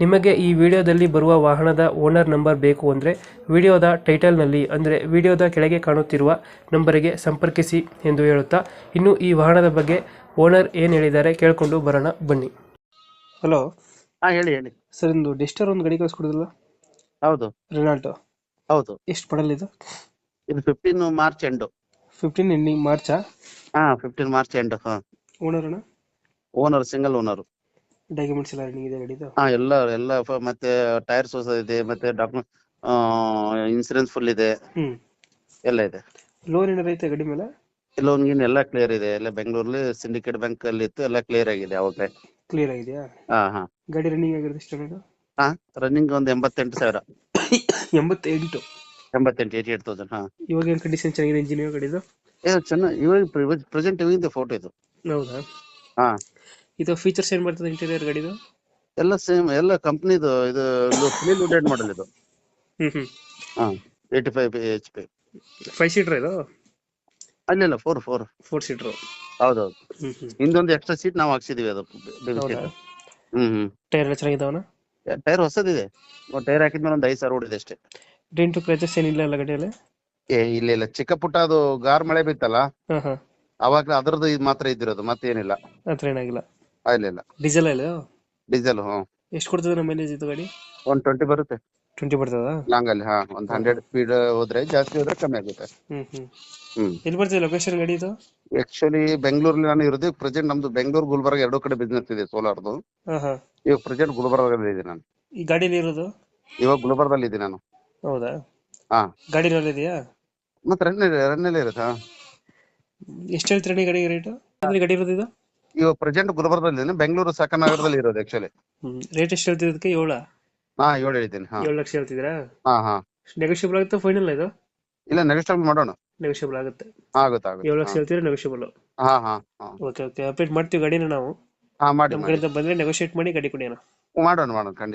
ನಿಮಗೆ ಈ ವಿಡಿಯೋದಲ್ಲಿ ಬರುವ ವಾಹನದ ಓನರ್ ನಂಬರ್ ಬೇಕು ಅಂದರೆ ವಿಡಿಯೋದ ಟೈಟಲ್ನಲ್ಲಿ ಅಂದರೆ ವಿಡಿಯೋದ ಕೆಳಗೆ ಕಾಣುತ್ತಿರುವ ನಂಬರಿಗೆ ಸಂಪರ್ಕಿಸಿ ಎಂದು ಹೇಳುತ್ತಾ ಇನ್ನು ಈ ವಾಹನದ ಬಗ್ಗೆ ಓನರ್ ಏನು ಹೇಳಿದ್ದಾರೆ ಕೇಳಿಕೊಂಡು ಬರೋಣ ಬನ್ನಿ. ಹಲೋ. ಹಾ ಹೇಳಿ ಹೇಳಿ. ಸರ್ ಇಂದು ಡಿಸ್ಟರ್ ಒಂದು ಗಡಿ ಕಳಿಸ್ಕೊಡೋದಿಲ್ಲ ಹೌದು. ರೆನಾಲ್ಟೋ. ಹೌದು. ಎಷ್ಟು ಪಡಲ್ ಇದು? ಇದು fifteen March end fifteen ending ಮಾರ್ಚಾ ಹಾ ಫಿಫ್ಟೀನ್ ಮಾರ್ಚ್ ಎಂಡು ಹಾಂ. ಓನರ್ ಅಣ್ಣ? ಓನರ್ ಸಿಂಗಲ್ ಓನರ್ ಡಾಕ್ಯುಮೆಂಟ್ಸ್ ಎಲ್ಲ ರನ್ನಿಂಗ್ ಇದೆ ಗಾಡಿದು ಹಾ ಎಲ್ಲ ಎಲ್ಲ ಫ- ಮತ್ತೆ ಟೈರ್ಸ್ ಹೊಸ ಇದೆ ಮತ್ತೆ ಡಾಕ್ಯುಮೆಂಟ್ ಇನ್ಸೂರೆನ್ಸ್ ಫುಲ್ ಇದೆ. ಹ್ಞೂ ಎಲ್ಲ ಇದೆ. ಲೋನ್ ಏನಾದ್ರು ಐತೆ ಗಾಡಿ ಮೇಲೆ? ಲೋನ್ ಗೀನ್ ಎಲ್ಲ ಕ್ಲಿಯರ್ ಇದೆ. ಎಲ್ಲ ಬೆಂಗಳೂರಲ್ಲಿ ಸಿಂಡಿಕೇಟ್ ಬ್ಯಾಂಕ್ ಅಲ್ಲಿ ಇತ್ತು ಎಲ್ಲ ಕ್ಲಿಯರ್ ಆಗಿದೆ ಅವಾಗಲೇ. ಕ್ಲಿಯರ್ ಆಗಿದೆಯಾ? ಹಾ ಹಾ. ಗಾಡಿ ರನ್ನಿಂಗ್ ಆಗಿರೋದು ಎಷ್ಟು ಅಣ್ಣ ಹಾ ರನ್ನಿಂಗ್ ಒಂದು ಎಂಬತ್ತೆಂಟು ಸಾವಿರ. ಎಂಬತ್ತೆಂಟು? ಎಂಬತ್ತೆಂಟು ಏಯ್ಟಿ ಏಟ್ ತೌಸಂಡ್ ಹಾ. ಇವಾಗ ಏನು ಕಂಡೀಷನ್ ಚೆನ್ನಾಗಿದೆ ಇಂಜಿನಿಯರ್ ಗಾಡಿದು ಏ ಚೆನ್ನಾಗಿ ಇವಾಗ ಪ್ರೆಸೆಂಟ್ ಇವಿಂದ ಫೋಟೋ ಇದು. ಹೌದಾ? ಹಾ. ಇದು ಫೀಚರ್ಸ್ ಏನ್ ಬರ್ತದೆ ಇಂಟೀರಿಯರ್ ಗಾಡಿದು? ಎಲ್ಲ ಸೇಮ್ ಎಲ್ಲ ಕಂಪ್ನಿದು ಇದು ಫುಲ್ಲಿ ಲೋಡೆಡ್ ಮಾಡೆಲ್ ಇದು. ಹ್ಮ್ ಹ್ಮ್. ಹಾ eighty five H P five seater ಇದು ಅಲ್ಲಿಲ್ಲ ಫೋರ್ ಫೋರ್ ಫೋರ್ ಸೀಟರ್ ಹೌದೌದು. ಹ್ಮ್ ಹ್ಮ್. ಹಿಂದೊಂದು ಎಕ್ಸ್ಟ್ರಾ ಸೀಟ್ ನಾವು ಹಾಕ್ಸಿದೀವಿ ಅದು ಹೌದಾ? ಹ್ಮ್ ಹ್ಮ್. ಟೈರ್ ಎಲ್ಲ ಚೆನ್ನಾಗಿದಾವನ? ಟೈರ್ ಹೊಸದಿದೆ. ಟೈರ್ ಹಾಕಿದ್ಮೇಲೆ ಒಂದು ಐದ್ ಸಾವಿರ ಓಡಿದೆ ಅಷ್ಟೇ. ಡೆಂಟು ಕ್ರಚಸ್ ಏನಿಲ್ಲ ಅಲ್ಲ ಗಾಡಿಯಲ್ಲಿ? ಏ ಇಲ್ಲ ಇಲ್ಲ. ಚಿಕ್ಕ ಪುಟ್ಟ ಅದು ಗಾರ್ ಮಳೆ ಬಿತ್ತಲ್ಲ? ಹಾ ಹಾ ಅವಾಗ ಅದ್ರದ್ದು ಇದು ಮಾತ್ರ ಇದ್ದಿರೋದು ಮತ್ತೇನಿಲ್ಲ. ಅತ್ರ ಏನಾಗಿಲ್ಲ. ಆ, ಇಲ್ಲ ಡೀಸೆಲ್ ಇಲ್ಲ ಡೀಸೆಲ್ ಹ್ಮ್. ಎಷ್ಟು ಕೊಡ್ತದೆ ನಮ್ಮ ಮೈಲೇಜ್ ಇದು ಗಾಡಿ? ಒನ್ ಟ್ವೆಂಟಿ ಬರುತ್ತೆ. ಟ್ವೆಂಟಿ ಬರ್ತದ? ಲಾಂಗ್ ಅಲ್ಲಿ ಹಾ ಒಂದ್ ಹಂಡ್ರೆಡ್ ಸ್ಪೀಡ್ ಹೋದ್ರೆ ಜಾಸ್ತಿ ಹೋದ್ರೆ ಕಮ್ಮಿ ಆಗುತ್ತೆ. ಹ್ಮ್ ಹ್ಮ್. ಹ್ಮ್. ಎಲ್ಲಿ ಬರ್ತದೆ ಲೊಕೇಶನ್ ಗಾಡಿ ಇದು? ಆಕ್ಚುಲಿ ಬೆಂಗಳೂರಲ್ಲಿ ನಾನು ಇರೋದು. ಪ್ರೆಸೆಂಟ್ ನಮ್ದು ಬೆಂಗಳೂರು ಗುಲ್ಬರ್ಗ ಎರಡೂ ಕಡೆ ಬಿಸ್ನೆಸ್ ಇದೆ ಸೋಲಾರ್ದು ಹಾ ಹಾ. ಇವಾಗ ಪ್ರೆಸೆಂಟ್ ಗುಲ್ಬರ್ಗದಲ್ಲಿ ಇದೆ ನಾನು. ಈ ಗಾಡಿಯಲ್ಲಿ ಇರೋದು? ಇವಾಗ ಗುಲ್ಬರ್ಗದಲ್ಲಿ ಇದ್ದೀನಿ ನಾನು. ಹೌದಾ? ಹಾ. ಗಾಡಿ ಇದೆಯಾ? ಮತ್ತೆ ರನ್ ರನ್ನಲ್ಲಿ ಇರುತ್ತೆ ಹಾ. ಎಷ್ಟು ಹೇಳ್ತೀರಿ ಗಾಡಿ ರೇಟ್ ಗಾಡಿ ಇರೋದು ಇದು? ಇವಾಗ ಪ್ರೆಸೆಂಟ್ ಗುಲ್ಬರ್ಗದಲ್ಲಿ ಬೆಂಗಳೂರು ಸಕನಾಗರದಲ್ಲಿ ಇರೋದು ಆಕ್ಚುಲಿ ರೇಟ್ ಎಷ್ಟು ಹೇಳ್ತಿದ್ದಕ್ಕೆ ಏಳ? ಹಾ ಏಳು ಹೇಳಿದ್ದೀನಿ ಹಾ. ಏಳು ಲಕ್ಷ ಹೇಳ್ತಿದ್ದೀರಾ? ಹಾ ಹಾ. ನೆಗೋಷಿಯಬಲ್ ಆಗುತ್ತೆ ಫೈನಲ್ ಇದು? ಇಲ್ಲ ನೆಗೋಷಿಯಬಲ್ ಮಾಡೋಣ. ನೆಗೋಷಿಯಬಲ್ ಆಗುತ್ತೆ. ಆಗುತ್ತೆ ಆಗುತ್ತೆ. ಏಳು ಲಕ್ಷ ಹೇಳ್ತೀರಾ ನೆಗೋಷಿಯಬಲ್ ಹಾ ಹಾ ಓಕೆ ಓಕೆ ಅಪ್ಡೇಟ್ ಮಾಡ್ತೀವಿ ಗಾಡಿನ ನಾವು. ಹಾ ಮಾಡಿ ನಮ್ಮ ಕಡೆಯಿಂದ ಬಂದ್ರೆ ನೆಗೋಷಿಯೇಟ್ ಮಾಡಿ ಗಾಡಿ ಕೊಡಿ ಮಾಡೋಣ ಮಾಡೋಣ ಖಂಡಿತ.